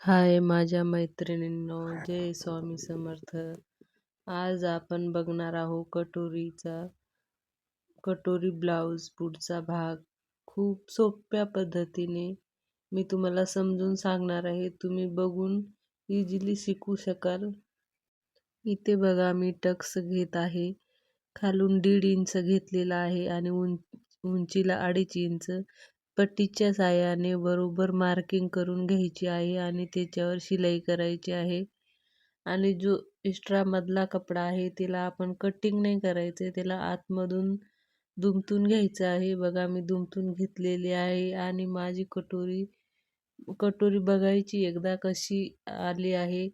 हाय माझ्या मैत्रिणींनो जय स्वामी समर्थ. आज आपण बघणार आहोत कटोरीचा कटोरी ब्लाऊज पुढचा भाग. खूप सोप्या पद्धतीने मी तुम्हाला समजून सांगणार आहे. तुम्ही बघून इझिली शिकू शकाल. इथे बघा मी टक्स घेत आहे. खालून दीड इंच घेतलेला आहे आणि उं उंचीला अडीच इंच. पट्टीच्या साह्याने बरोबर मार्किंग करून घ्यायची आहे आणि त्याच्यावर शिलाई करायची आहे. आणि जो एक्स्ट्रा कपडा आहे त्याला आपण कटिंग नाही करायचं आहे त्याला आतमधून दुमतून घ्यायचं आहे. बघा मी दुमतून घेतलेली आहे आणि माझी कटोरी कटोरी बघायची एकदा कशी आली आहे.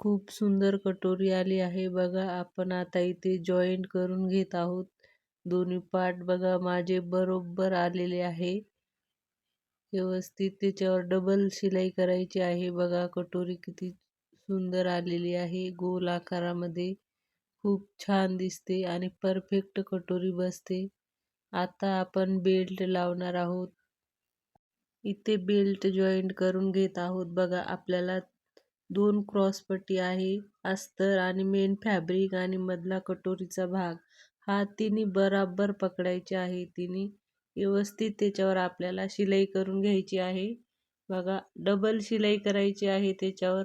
खूप सुंदर कटोरी आली आहे. बघा आपण आता इथे जॉईंट करून घेत आहोत. दोन्ही पार्ट बघा माझे बरोबर आलेले आहे. व्यवस्थित त्याच्यावर डबल शिलाई करायची आहे. बघा कटोरी किती सुंदर आलेली आहे. गोल आकारामध्ये खूप छान दिसते आणि परफेक्ट कटोरी बसते. आता आपण बेल्ट लावणार आहोत. इथे बेल्ट जॉईंट करून घेत आहोत. बघा आपल्याला दोन क्रॉसपट्टी आहे. अस्तर आणि मेन फॅब्रिक आणि मधला कटोरीचा भाग. हा तिन्ही बराबर पकडायचे आहे. तिन्ही व्यवस्थित त्याच्यावर आपल्याला शिलाई करून घ्यायची आहे. बघा डबल शिलाई करायची आहे त्याच्यावर.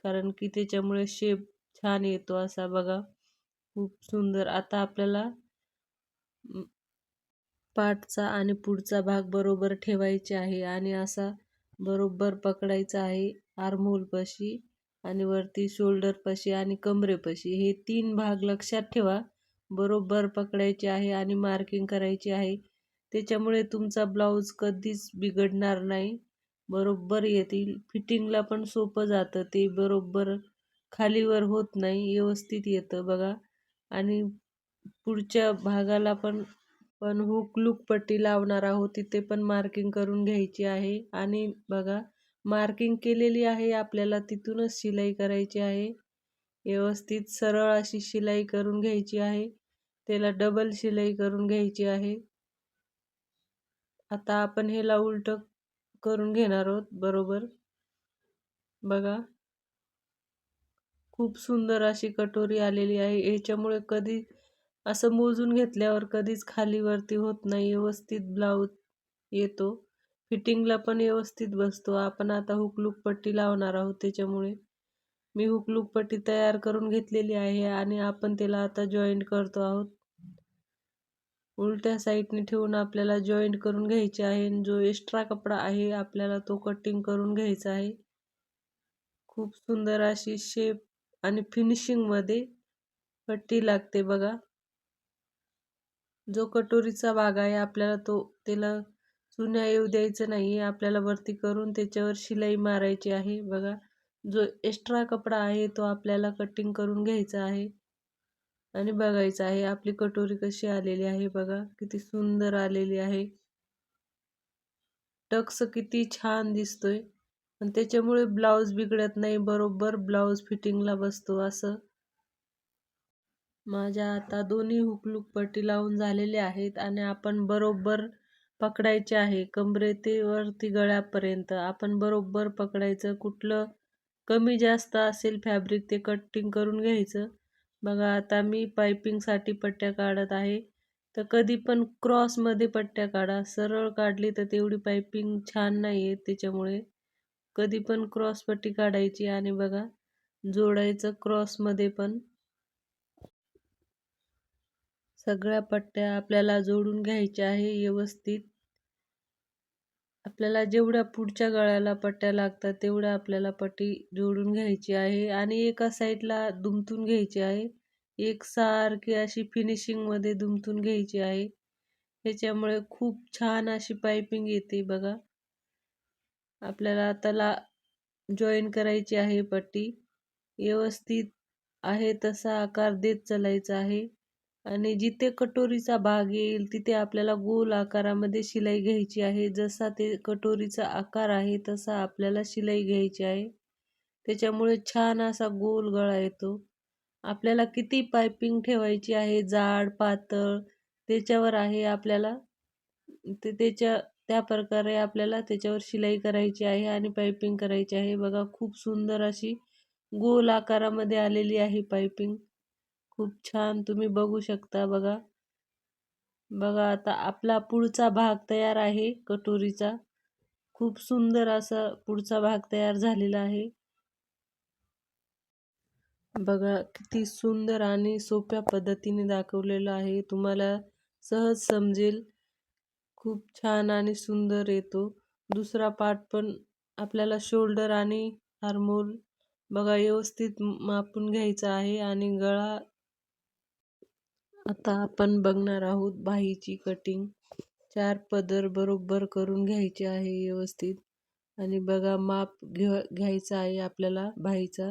कारण की त्याच्यामुळे शेप छान येतो असा बघा. खूप सुंदर. आता आपल्याला पाठचा आणि पुढचा भाग बरोबर ठेवायचे आहे आणि असा बरोबर पकडायचा आहे आर्महोलपाशी आणि वरती शोल्डरपाशी आणि कमरेपाशी. हे तीन भाग लक्षात ठेवा. बरोबर पकडायचे आहे आणि मार्किंग करायची आहे. त्याच्यामुळे तुमचा ब्लाऊज कधीच बिघडणार नाही. बरोबर येतील फिटिंगला पण सोपं जातं. ते बरोबर खालीवर होत नाही. व्यवस्थित येतं बघा. आणि पुढच्या भागाला पण पण हुक लूक पट्टी लावणार आहोत. तिथे पण मार्किंग करून घ्यायची आहे. आणि बघा मार्किंग केलेली आहे आपल्याला. तिथूनच शिलाई करायची आहे. व्यवस्थित सरळ अशी शिलाई करून घ्यायची आहे. त्याला डबल शिलाई करून घ्यायची आहे. आता आपण ह्याला उलट करून घेणार आहोत बरोबर? बघा. खूप सुंदर अशी कटोरी आलेली आहे. याच्यामुळे कधी असं मोजून घेतल्यावर कधीच खालीवरती होत नाही व्यवस्थित ब्लाऊज येतो. फिटिंगला पण व्यवस्थित बसतो. आपण आता हुकलूक पट्टी लावणार आहोत त्याच्यामुळे. मी हुकलूक पट्टी तयार करून घेतलेली आहे आणि आपण त्याला आता जॉईंट करतो आहोत. उलट्या साईडने ठेवून आपल्याला जॉईंट करून घ्यायचे आहे. जो एक्स्ट्रा कपडा आहे आपल्याला तो कटिंग करून घ्यायचा आहे. खूप सुंदर अशी शेप आणि फिनिशिंगमध्ये पट्टी लागते बघा. जो कटोरीचा भाग आहे आपल्याला तो त्याला चुन्या येऊ द्यायचं नाही आपल्याला वरती करून त्याच्यावर शिलाई मारायची आहे बघा. जो एक्स्ट्रा कपडा आहे तो आपल्याला कटिंग करून घ्यायचा आहे. आणि बघायचं आहे आपली कटोरी कशी आलेली आहे बघा किती सुंदर आलेली आहे. टक्स किती छान दिसतोय. आणि त्याच्यामुळे ब्लाऊज बिघडत नाही बरोबर ब्लाऊज फिटिंगला बसतो असं. माझ्या आता दोन्ही हुकलूक पट्टी लावून झालेले आहेत आणि आपण बरोबर पकडायचे आहे. कमरे ते वरती गळ्यापर्यंत आपण बरोबर पकडायचं. कुठलं कमी जास्त असेल फॅब्रिक ते कटिंग करून घ्यायचं. बघा आता मी पायपिंगसाठी पट्ट्या काढत आहे. तर कधी पण क्रॉसमध्ये पट्ट्या काढा. सरळ काढली तर तेवढी पायपिंग छान नाही आहे त्याच्यामुळे. कधी पण क्रॉस पट्टी काढायची आणि बघा जोडायचं क्रॉसमध्ये पण. सगळ्या पट्ट्या आपल्याला जोडून घ्यायच्या आहे व्यवस्थित. आपल्याला जेवढ्या पुढच्या गळ्याला पट्ट्या लागतात तेवढ्या आपल्याला पट्टी जोडून घ्यायची आहे आणि एका साईडला दुमतून घ्यायची आहे. एकसारखी अशी फिनिशिंगमध्ये दुमतून घ्यायची आहे. ह्याच्यामुळे खूप छान अशी पायपिंग येते बघा. आपल्याला त्याला जॉईन करायची आहे पट्टी. व्यवस्थित आहे तसा आकार देत चालायचा आहे. आणि जिथे कटोरीचा भाग येईल तिथे आपल्याला गोल आकारामध्ये शिलाई घ्यायची आहे. जसा ते कटोरीचा आकार आहे तसा आपल्याला शिलाई घ्यायची आहे. त्याच्यामुळे छान असा गोल गळा येतो. आपल्याला किती पायपिंग ठेवायची आहे? जाड पातळ त्याच्यावर आहे आपल्याला. ते त्याच्या त्या प्रकारे आपल्याला त्याच्यावर शिलाई करायची आहे आणि पायपिंग करायची आहे. बघा खूप सुंदर अशी गोल आकारामध्ये आलेली आहे पायपिंग खूप छान तुम्ही बघू शकता बघा. बघा आता आपला पुढचा भाग तयार आहे कटोरीचा. खूप सुंदर असा पुढचा भाग तयार झालेला आहे. बघा किती सुंदर आणि सोप्या पद्धतीने दाखवलेलं आहे. तुम्हाला सहज समजेल. खूप छान आणि सुंदर येतो. दुसरा पार्ट पण आपल्याला शोल्डर आणि हार्मोल बघा व्यवस्थित मापून घ्यायचा आहे आणि गळा आता आपण बघणार आहोत बाहीची कटिंग चार पदर बरोबर करून घ्यायचे आहे व्यवस्थित. आणि बघा माप घ्या घ्यायचा आहे आपल्याला बाहीचा.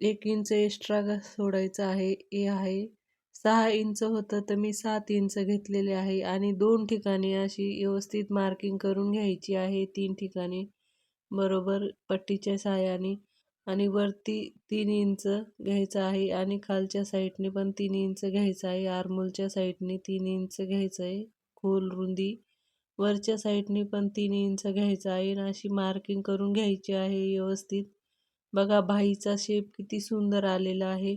एक इंच एक्स्ट्रा सोडायचा आहे हे आहे. सहा इंच होतं तर मी सात इंच घेतलेले आहे. आणि दोन ठिकाणी अशी व्यवस्थित मार्किंग करून घ्यायची आहे तीन ठिकाणी. बरोबर पट्टीच्या सहाय्याने. आणि वरती तीन इंच घ्यायचं आहे आणि खालच्या साईडने पण तीन इंच घ्यायचं आहे. आरमोलच्या साईडने तीन इंच घ्यायचं आहे. खोल रुंदी. वरच्या साईडने पण तीन इंच घ्यायचं आहे आणि अशी मार्किंग करून घ्यायची आहे व्यवस्थित. बघा बाहीचा शेप किती सुंदर आलेला आहे.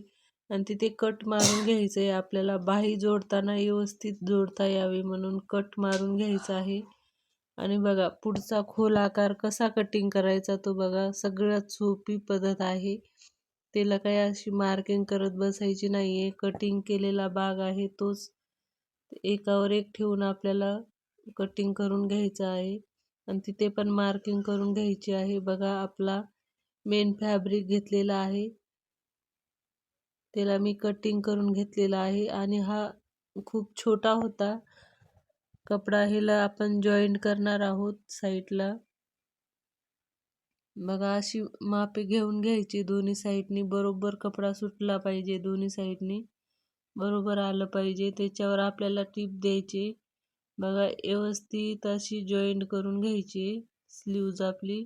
आणि तिथे कट मारून घ्यायचं आहे आपल्याला बाही जोडताना व्यवस्थित जोडता यावी म्हणून कट मारून घ्यायचं आहे. आणि बघा पुढचा खोल आकार कसा कटिंग करायचा तो बघा सगळ्यात सोपी पद्धत आहे. त्याला काही अशी मार्किंग करत बसायची नाही आहे कटिंग केलेला बाग आहे तोच एकावर एक ठेवून आपल्याला कटिंग करून घ्यायचं आहे. आणि तिथे पण मार्किंग करून घ्यायची आहे. बघा आपला मेन फॅब्रिक घेतलेला आहे. त्याला मी कटिंग करून घेतलेला आहे. आणि हा खूप छोटा होता. कपडा ह्याला आपण जॉईंट करणार आहोत साईडला बघा अशी मापे घेऊन घ्यायची दोन्ही साईडनी बरोबर कपडा सुटला पाहिजे दोन्ही साईडनी बरोबर आलं पाहिजे. त्याच्यावर आपल्याला टीप द्यायची. बघा व्यवस्थित अशी जॉईंट करून घ्यायची स्लीव्ज आपली.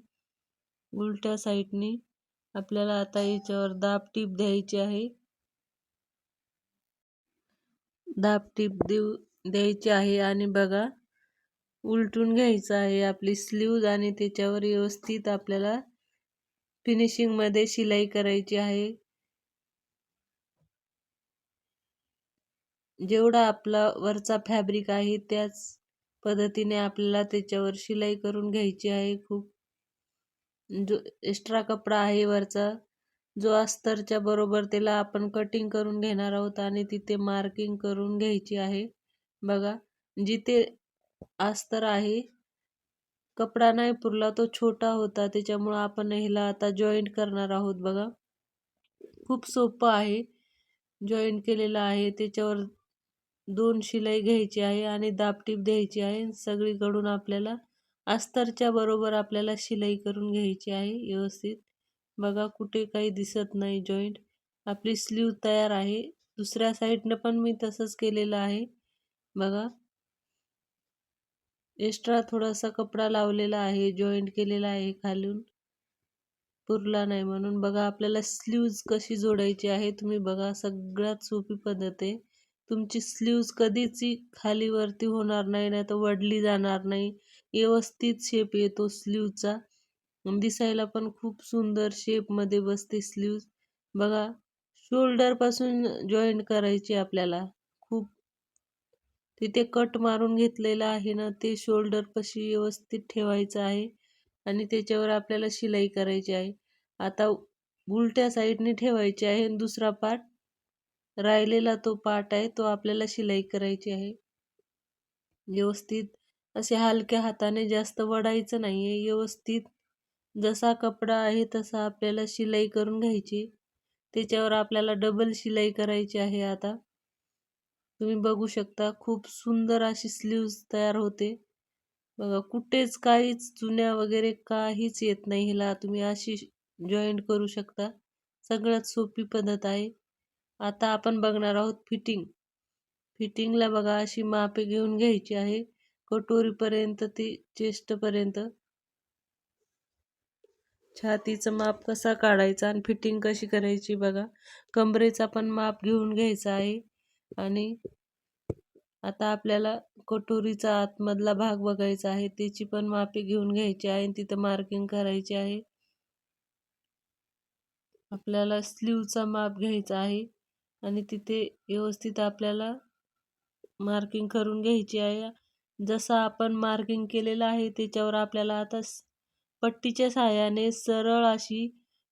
उलट्या साईडनी आपल्याला आता याच्यावर दाब टीप द्यायची आहे. दाब टीप देऊ द्यायची आहे आणि बघा उलटून घ्यायचं आहे आपली स्लीव्ज आणि त्याच्यावर व्यवस्थित आपल्याला फिनिशिंगमध्ये शिलाई करायची आहे. जेवढा आपला वरचा फॅब्रिक आहे त्याच पद्धतीने आपल्याला त्याच्यावर शिलाई करून घ्यायची आहे खूप. जो एक्स्ट्रा कपडा आहे वरचा जो अस्तरच्या बरोबर त्याला आपण कटिंग करून घेणार आहोत आणि तिथे मार्किंग करून घ्यायची आहे. बघा जिथे अस्तर आहे कपडा नाही पुरला तो छोटा होता. त्याच्यामुळं आपण ह्याला आता जॉईंट करणार आहोत बघा. खूप सोपं आहे. जॉईंट केलेलं आहे. त्याच्यावर दोन शिलाई घ्यायची आहे आणि दापटीप द्यायची आहे. सगळीकडून आपल्याला अस्तरच्या बरोबर आपल्याला शिलाई करून घ्यायची आहे व्यवस्थित. बघा कुठे काही दिसत नाही जॉईंट आपली स्लीव तयार आहे. दुसऱ्या साईडनं पण मी तसंच केलेलं आहे. बघा. एक्स्ट्रा थोडासा कपडा लावलेला आहे जॉईंट केलेला आहे खालून. पुरला नाही म्हणून बघा आपल्याला स्लीव्ज कशी जोडायची आहे तुम्ही बघा सगळ्यात सोपी पद्धत आहे. तुमची स्लीव्ज कधीच खाली वरती होणार नाही नाही तर वडली जाणार नाही. व्यवस्थित शेप येतो स्लीवचा दिसायला पण खूप सुंदर शेपमध्ये बसते स्लीव्ज बघा शोल्डरपासून जॉईंट करायची आपल्याला. खूप तिथे कट मारून घेतलेला आहे ना ते शोल्डरपाशी व्यवस्थित ठेवायचं आहे आणि त्याच्यावर आपल्याला शिलाई करायची आहे. आता उलट्या साईडने ठेवायची आहे आणि दुसरा पार्ट राहिलेला तो पार्ट आहे तो आपल्याला शिलाई करायची आहे. व्यवस्थित असे हलक्या हाताने जास्त वडायचं नाही आहे व्यवस्थित जसा कपडा आहे तसा आपल्याला शिलाई करून घ्यायची. त्याच्यावर आपल्याला डबल शिलाई करायची आहे आता. तुम्ही बघू शकता खूप सुंदर अशी स्लीव्ज तयार होते. बघा कुठेच काहीच चुन्या वगैरे काहीच येत नाही हिला. तुम्ही अशी जॉईंट करू शकता. सगळ्यात सोपी पद्धत आहे. आता आपण बघणार आहोत फिटिंग फिटिंगला बघा अशी मापे घेऊन घ्यायची आहे. कटोरीपर्यंत ते चेस्टपर्यंत छातीचं माप कसा काढायचा आणि फिटिंग कशी करायची बघा. कमरेचा पण माप घेऊन घ्यायचा आहे. आणि आता आपल्याला कटोरीचा आतमधला भाग बघायचा आहे त्याची पण मापे घेऊन घ्यायची आहे आणि तिथं मार्किंग करायची आहे. आपल्याला स्लीवचा माप घ्यायचा आहे आणि तिथे व्यवस्थित आपल्याला मार्किंग करून घ्यायची आहे. जसं आपण मार्किंग केलेलं आहे त्याच्यावर आपल्याला आता पट्टीच्या सहाय्याने सरळ अशी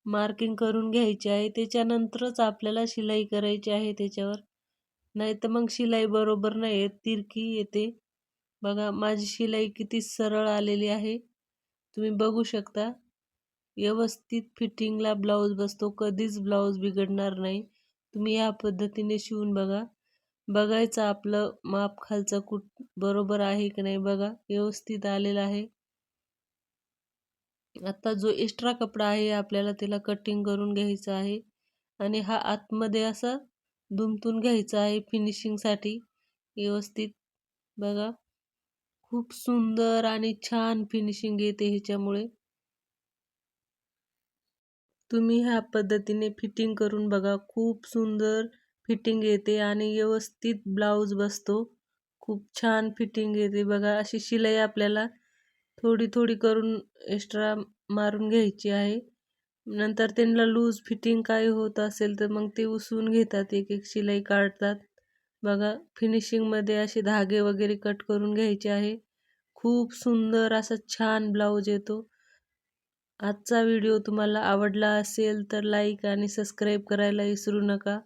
मार्किंग करून घ्यायची आहे. त्याच्यानंतरच आपल्याला शिलाई करायची आहे त्याच्यावर. नाही तर मग शिलाई बरोबर नाही येत तिरकी येते. बघा माझी शिलाई किती सरळ आलेली आहे. तुम्ही बघू शकता. व्यवस्थित फिटिंगला ब्लाऊज बसतो कधीच ब्लाऊज बिघडणार नाही. तुम्ही या पद्धतीने शिवून बघा. बघायचं आपलं माप खालचं कुठ बरोबर आहे की नाही बघा. व्यवस्थित आलेलं आहे. आता जो एक्स्ट्रा कपडा आहे आपल्याला त्याला कटिंग करून घ्यायचा आहे. आणि हा आतमध्ये असा दुमतून घ्यायचं आहे फिनिशिंगसाठी व्यवस्थित. बघा. खूप सुंदर आणि छान फिनिशिंग येते ह्याच्यामुळे. तुम्ही ह्या पद्धतीने फिटिंग करून बघा. खूप सुंदर फिटिंग येते आणि व्यवस्थित ब्लाऊज बसतो. खूप छान फिटिंग येते बघा. अशी शिलाई आपल्याला थोडी थोडी करून एक्स्ट्रा मारून घ्यायची आहे. नंतर त्यांना लूज फिटिंग काय होत असेल तर मग ते उसवून घेतात एक एक शिलाई काढतात. बघा फिनिशिंगमध्ये असे धागे वगैरे कट करून घ्यायचे आहे. खूप सुंदर असा छान ब्लाऊज येतो. आजचा व्हिडिओ तुम्हाला आवडला असेल तर लाईक आणि सबस्क्राईब करायला विसरू नका.